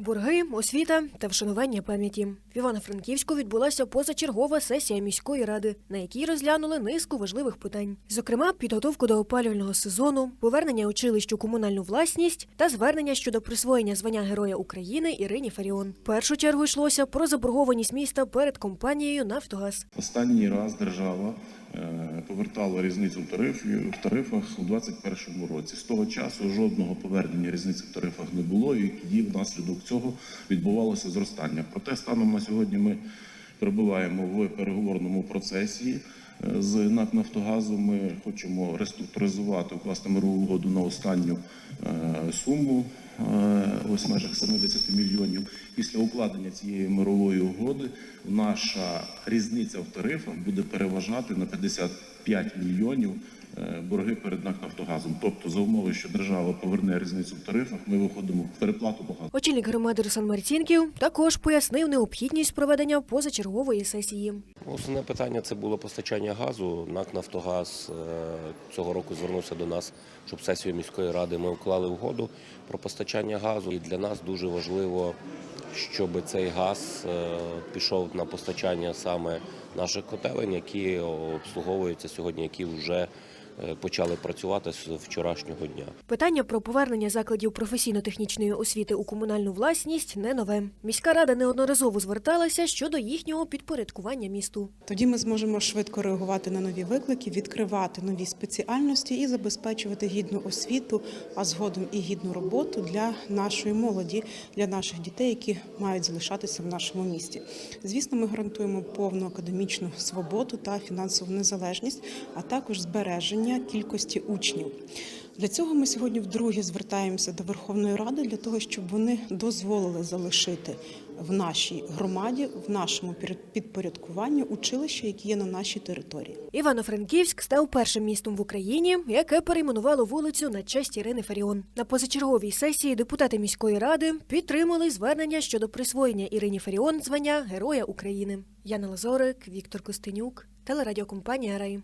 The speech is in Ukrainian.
Борги, освіта та вшанування пам'яті. В Івано-Франківську відбулася позачергова сесія міської ради, на якій розглянули низку важливих питань. Зокрема, підготовку до опалювального сезону, повернення училищ у комунальну власність та звернення щодо присвоєння звання Героя України Ірині Фаріон. В першу чергу йшлося про заборгованість міста перед компанією Нафтогаз. Останній раз держава повертала різницю в тарифі в тарифах у 2021 році. З того часу жодного повернення різниці в тарифах не було, і внаслідок цього відбувалося зростання. Проте станом на сьогодні ми перебуваємо в переговорному процесі. З НАК Нафтогазу ми хочемо реструктуризувати, укласти мирову угоду на останню е, суму е, ось в межах 70 мільйонів. Після укладення цієї мирової угоди наша різниця в тарифах буде переважати на 55 мільйонів борги перед НАК Нафтогазом. Тобто, за умови, що держава поверне різницю в тарифах, ми виходимо в переплату по газу. Очільник громади Руслан Марцінків також пояснив необхідність проведення позачергової сесії. Основне питання це було постачання газу. НАК Нафтогаз е, цього року звернувся до нас, щоб сесію міської ради ми уклали угоду про постачання газу. І для нас дуже важливо, щоб цей газ е, пішов на постачання саме наших котелень, які обслуговуються сьогодні, які вже е, почали працювати з вчорашнього дня. Питання про повернення закладів професійно-технічної освіти у комунальну власність не нове. Міська рада неодноразово зверталася щодо їхнього підпорядкування місту. Тоді ми зможемо швидко реагувати на нові виклики, відкривати нові спеціальності і забезпечувати гідну освіту, а згодом і гідну роботу для нашої молоді, для наших дітей, які мають залишатися в нашому місті. Звісно, ми гарантуємо повну академічну свободу та фінансову незалежність, а також збереження кількості учнів. Для цього ми сьогодні вдруге звертаємося до Верховної Ради для того, щоб вони дозволили залишити в нашій громаді, в нашому підпорядкуванні училища, які є на нашій території. Івано-Франківськ став першим містом в Україні, яке перейменувало вулицю на честь Ірини Фаріон. На позачерговій сесії депутати міської ради підтримали звернення щодо присвоєння Ірині Фаріон звання Героя України. Яна Лазорик, Віктор Костенюк, телерадіокомпанія Рай.